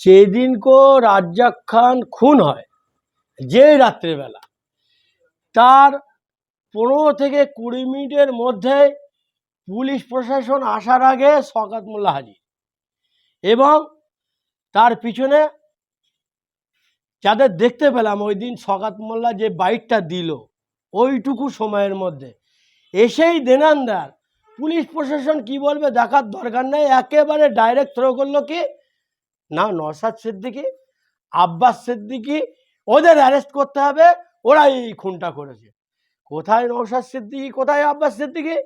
সেদিনকো রাজ্জাক খান খুন হয় যেই রাত্রেবেলা। তার পনেরো থেকে কুড়ি মিনিটের মধ্যে পুলিশ প্রশাসন আসার আগে শকাত মোল্লা হাজির এবং তার পিছনে যাদের দেখতে পেলাম ওই দিন শকাত মোল্লা যে বাইকটা দিল, ওইটুকু সময়ের মধ্যে। এসেই দেনান্দার, পুলিশ প্রশাসন কি বলবে দেখার দরকার নেই, একেবারে ডাইরেক্ট থ্রো করল কি? না নসাদ সিদ্দিকি, আব্বাস সিদ্দিকি, ওদের অ্যারেস্ট করতে হবে ওরা এই খুনটা করেছে। কোথায় নৌসাদ সিদ্দিকি, কোথায় আব্বাস সিদ্দিকি?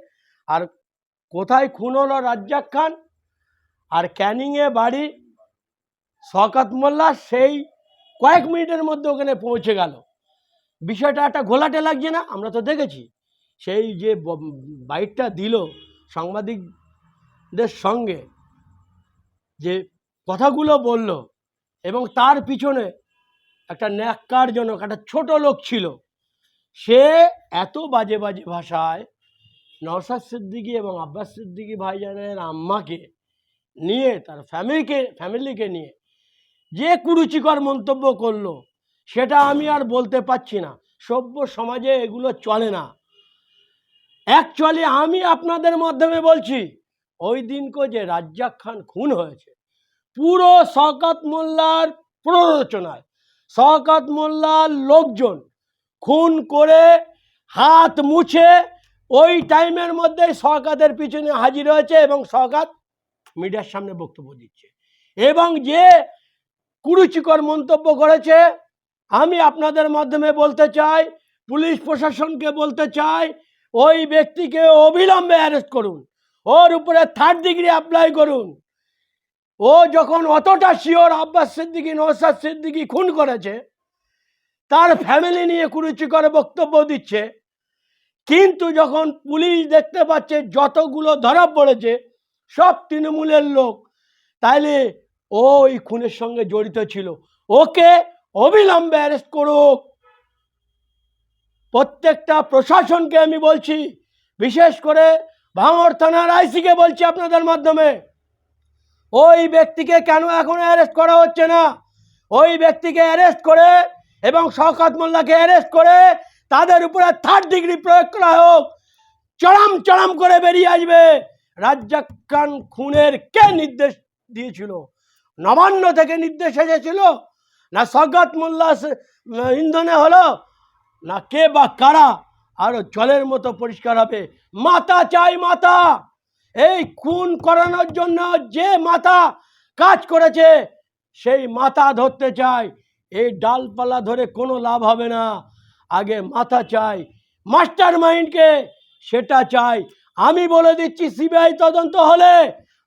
আর কোথায় খুন হলো রাজ্জাক খান? আর ক্যানিংয়ে বাড়ি শকাত মোল্লা, সেই কয়েক মিনিটের মধ্যে ওখানে পৌঁছে গেল। বিষয়টা একটা ঘোলাটে লাগছে না? আমরা তো দেখেছি। সেই যে ব- বাইকটা দিল সাংবাদিকদের সঙ্গে যে কথাগুলো বলল এবং তার পিছনে একটা ন্যাক্কারজনক, একটা ছোট লোক ছিল। সে এত বাজে বাজে ভাষায় নওশাদ সিদ্দিকী এবং আব্বাস সিদ্দিকী ভাইজানের আম্মাকে নিয়ে, তার ফ্যামিলিকে ফ্যামিলিকে নিয়ে যে কুরুচিকর মন্তব্য করল, সেটা আমি আর বলতে পারছি না। সভ্য সমাজে এগুলো চলে না। অ্যাকচুয়ালি আমি আপনাদের মাধ্যমে বলছি, ওই দিনকে যে রাজ্জাক খান খুন হয়েছে পুরো শওকত মোল্লার প্ররোচনায়। শওকত মোল্লার লোকজন খুন করে হাত মুছে ওই টাইমের মধ্যে শওকাতের পিছনে হাজির হয়েছে এবং শওকাত মিডিয়ার সামনে বক্তব্য দিচ্ছে। এবং যে কুরুচিকর মন্তব্য করেছে, আমি আপনাদের মাধ্যমে বলতে চাই, পুলিশ প্রশাসনকে বলতে চাই, ওই ব্যক্তিকে অবিলম্বে অ্যারেস্ট করুন। ওর উপরে থার্ড ডিগ্রি অ্যাপ্লাই করুন। ও যখন অতটা শিওর আব্বাস সিদ্দিকী নৌসাদ সিদ্দিকী খুন করেছে, তার ফ্যামিলি নিয়ে কুরুচিকর বক্তব্য দিচ্ছে, কিন্তু যখন পুলিশ দেখতে পাচ্ছে যতগুলো ধরা পড়েছে, সব তৃণমূলের লোক, তাইলে ও ওই খুনের সঙ্গে জড়িত ছিল। ওকে অবিলম্বে অ্যারেস্ট করুক। প্রত্যেকটা প্রশাসনকে আমি বলছি, বিশেষ করে ভাঙড় থানার আইসিকে বলছি আপনাদের মাধ্যমে। ওই ব্যক্তিকে কেন এখন অ্যারেস্ট করা হচ্ছে না? ওই ব্যক্তিকে অ্যারেস্ট করে এবং শওকত মোল্লাকে অ্যারেস্ট করে তাদের উপরে থার্ড ডিগ্রি প্রয়োগ করা হোক। চড়াম চড়াম করে বেরিয়ে আসবে। রাজ্জাক খান খুনের কে নির্দেশ দিয়েছিল? নবান্ন থেকে নির্দেশ এসেছিল? না সগত মোল্লা ইন্ধনে হলো? না কে বা কারা? আরও জলের মতো পরিষ্কার হবে। মাতা চাই মাথা এই খুন করানোর জন্য যে মাথা কাজ করেছে, সেই মাথা ধরতে চাই এই ডালপালা ধরে কোনো লাভ হবে না। আগে মাথা চাই, মাস্টার মাইন্ডকে সেটা চাই। আমি বলে দিচ্ছি, সিবিআই তদন্ত হলে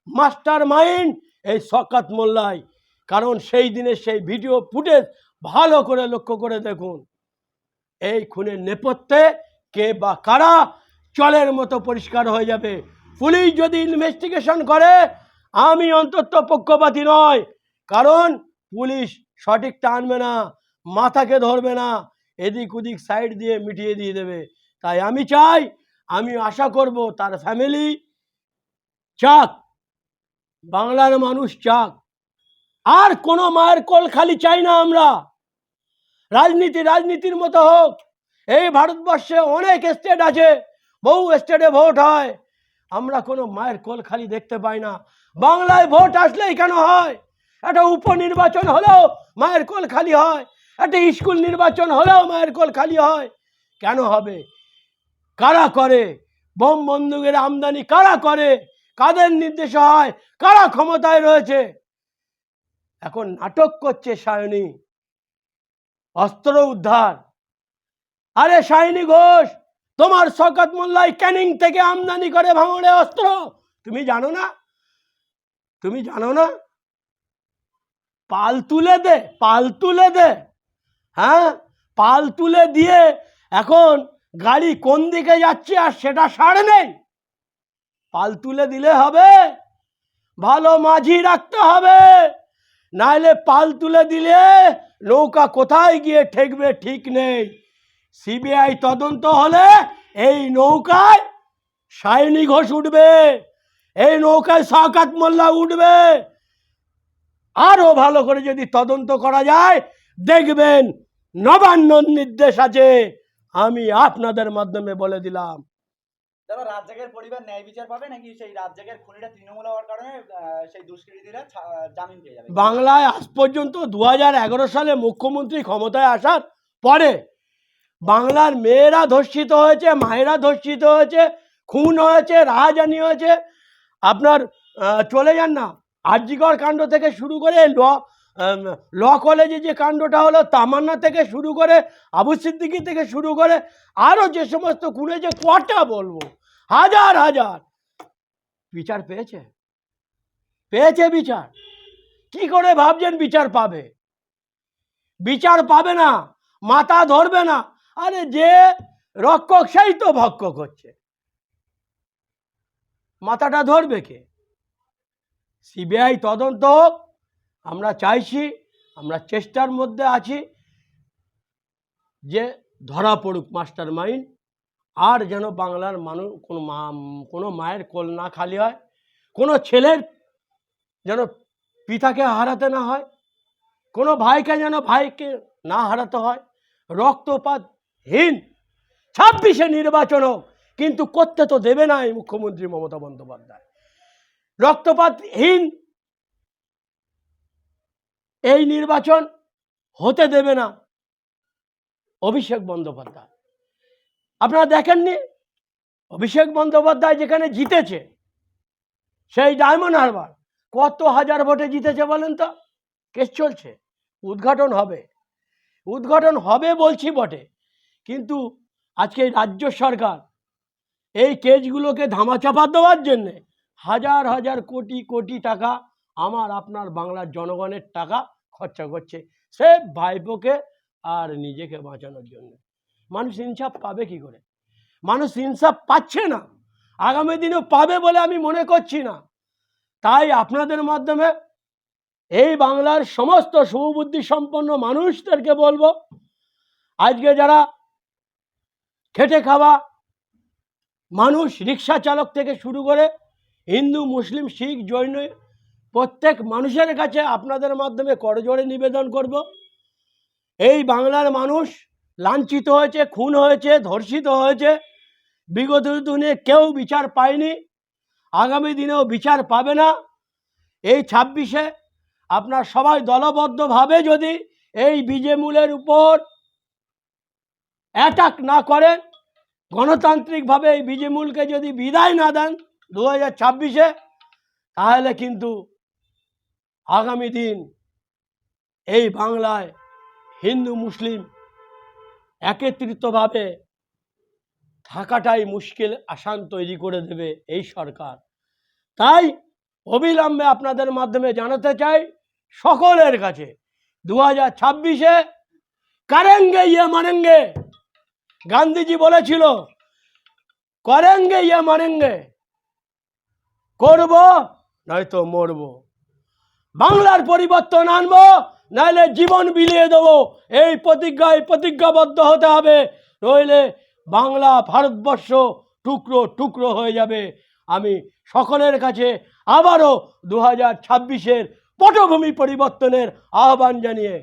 মাস্টার মাইন্ড এই শকাত মোল্লাই কারণ সেই দিনের সেই ভিডিও ফুটেজ ভালো করে লক্ষ্য করে দেখুন। এই খুনের নেপথ্যে কে বা কারা চলের মতো পরিষ্কার হয়ে যাবে। পুলিশ যদি ইনভেস্টিগেশন করে, আমি অন্তত পক্ষপাতী নয় কারণ পুলিশ সঠিকটা আনবে না, মাথাকে ধরবে না, এদিক ওদিক সাইড দিয়ে মিটিয়ে দিয়ে দেবে। তাই আমি চাই, আমি আশা করব তার ফ্যামিলি চাক, বাংলার মানুষ চাক। আর কোনো মায়ের কোল খালি চাই না আমরা। রাজনীতি রাজনীতির মতো হোক। এই ভারতবর্ষে অনেক স্টেট আছে, বহু স্টেটে ভোট হয়। আমরা কোনো মায়ের কোল খালি দেখতে পাই না। বাংলায় ভোট আসলেই কেন হয়? একটা উপনির্বাচন হলেও মায়ের কোল খালি হয়। একটা স্কুল নির্বাচন হলেও মায়ের কোল খালি হয়। কেন হবে? কারা করে? বোম বন্দুকের আমদানি কারা করে? কাদের নির্দেশ হয়? কারা ক্ষমতায় রয়েছে? এখন নাটক করছে সায়নী। অস্ত্র উদ্ধার। আরে সায়নী ঘোষ! তোমার শকত মোল্লাই ক্যানিং থেকে আমদানি করে ভাঙড়ে অস্ত্র। তুমি জানো না? তুমি জানো না? পাল তুলে দে, পাল তুলে দে। হ্যাঁ? পাল তুলে দিয়ে এখন গাড়ি কোন দিকে যাচ্ছে আর সেটা সারে নেই। পাল তুলে দিলে হবে। ভালো মাঝি রাখতে হবে। নাহলে পাল তুলে দিলে নৌকা কোথায় গিয়ে ঠেকবে ঠিক নেই। সিবিআই তদন্ত হলে এই নৌকায় সায়নী ঘোষ উঠবে এই নৌকায় সাকাত মোল্লা উঠবে। আরও ভালো করে যদি তদন্ত করা যায় দেখবেন নবান্নর নির্দেশ আছে আমি আপনাদের মাধ্যমে বলে দিলাম। তারপর রাজ্জাকের পরিবার ন্যায় বিচার পাবে নাকি? সেই রাজ্জাকের খুনিটা তৃণমূল হওয়ার কারণে সেই দুষ্কৃতীরা জামিন পেয়ে যাবে। বাংলায় আজ পর্যন্ত দু হাজার এগারো সালে মুখ্যমন্ত্রী ক্ষমতায় আসার পরে বাংলার মেয়েরা ধর্ষিত হয়েছে, মায়েরা ধর্ষিত হয়েছে, খুন হয়েছে, রাহাজানি হয়েছে। আপনার চলে যান না। আরজিকর কাণ্ড থেকে শুরু করে ল ল কলেজে যে কাণ্ডটা হলো, তামান্না থেকে শুরু করে, আবু সিদ্দিকি থেকে শুরু করে আরও যে সমস্ত খুনে যে কটা বলব? হাজার হাজার। বিচার পেয়েছে? পেয়েছে বিচার। কি করে ভাবছেন বিচার পাবে? বিচার পাবে না, মাথা ধরবে না। আরে যে রক্ষক সেই তো ভক্ষক হচ্ছে। মাথাটা ধরবে কে? সিবিআই তদন্ত হোক আমরা চাইছি, আমরা চেষ্টার মধ্যে আছি যে ধরা পড়ুক মাস্টার মাইন্ড, আর যেন বাংলার মানুষ কোনো মা, কোনো মায়ের কোল না খালি হয়, কোনো ছেলের যেন পিতাকে হারাতে না হয়, কোনো ভাইকে যেন ভাইকে না হারাতে হয় রক্তপাতহীন ছাব্বিশে নির্বাচন হোক কিন্তু করতে তো দেবে না এই মুখ্যমন্ত্রী মমতা বন্দ্যোপাধ্যায়। রক্তপাতহীন এই নির্বাচন হতে দেবে না অভিষেক বন্দ্যোপাধ্যায়। আপনারা দেখেননি? অভিষেক বন্দ্যোপাধ্যায় যেখানে জিতেছে, সেই ডায়মন্ড হারবার কত হাজার ভোটে জিতেছে বলেন তো? কেস চলছে, উদ্ঘাটন হবে। উদ্ঘাটন হবে বলছি বটে। কিন্তু আজকে রাজ্য সরকার এই কেসগুলোকে ধামাচাপা দেওয়ার জন্যে হাজার হাজার কোটি কোটি টাকা আমার আপনার বাংলার জনগণের টাকা খরচা করছে। সে ভাইপোকে আর নিজেকে বাঁচানোর জন্য। মানুষ ইনসাফ পাবে কি করে? মানুষ ইনসাফ পাচ্ছে না। আগামী দিনেও পাবে বলে আমি মনে করছি না। তাই আপনাদের মাধ্যমে এই বাংলার সমস্ত সুবুদ্ধি সম্পন্ন মানুষদেরকে বলব, আজকে যারা খেটে খাওয়া। মানুষ রিক্সা চালক থেকে শুরু করে হিন্দু, মুসলিম, শিখ, জৈন, প্রত্যেক মানুষের কাছে আপনাদের মাধ্যমে করজোড়ে নিবেদন করব। এই বাংলার মানুষ লাঞ্ছিত হয়েছে, খুন হয়েছে, ধর্ষিত হয়েছে। বিগত দিনে কেউ বিচার পায়নি, আগামী দিনেও বিচার পাবে না। এই ছাব্বিশে আপনার সবাই দলবদ্ধভাবে যদি এই বিজেমূলের উপর অ্যাটাক না করেন, গণতান্ত্রিকভাবে এই বিজেমূলকে যদি বিদায় না দেন দু হাজার ছাব্বিশে, তাহলে কিন্তু আগামী দিন এই বাংলায় হিন্দু মুসলিম একত্রিতভাবে থাকাটাই মুশকিল আসান তৈরি করে দেবে এই সরকার। তাই অবিলম্বে আপনাদের মাধ্যমে জানাতে চাই সকলের কাছে দু হাজার ছাব্বিশে কারেঙ্গে ইয়ে মানেঙ্গে গান্ধীজি বলেছিল, করেঙ্গে ইয়ে মানেঙ্গে করব নয়তো মরব। বাংলার পরিবর্তন আনব নাহলে জীবন বিলিয়ে দেবো। এই প্রতিজ্ঞায় প্রতিজ্ঞাবদ্ধ হতে হবে। নইলে বাংলা ভারতবর্ষ টুকরো টুকরো হয়ে যাবে। আমি সকলের কাছে আবারও দু হাজার ছাব্বিশের পটভূমি পরিবর্তনের আহ্বান জানিয়ে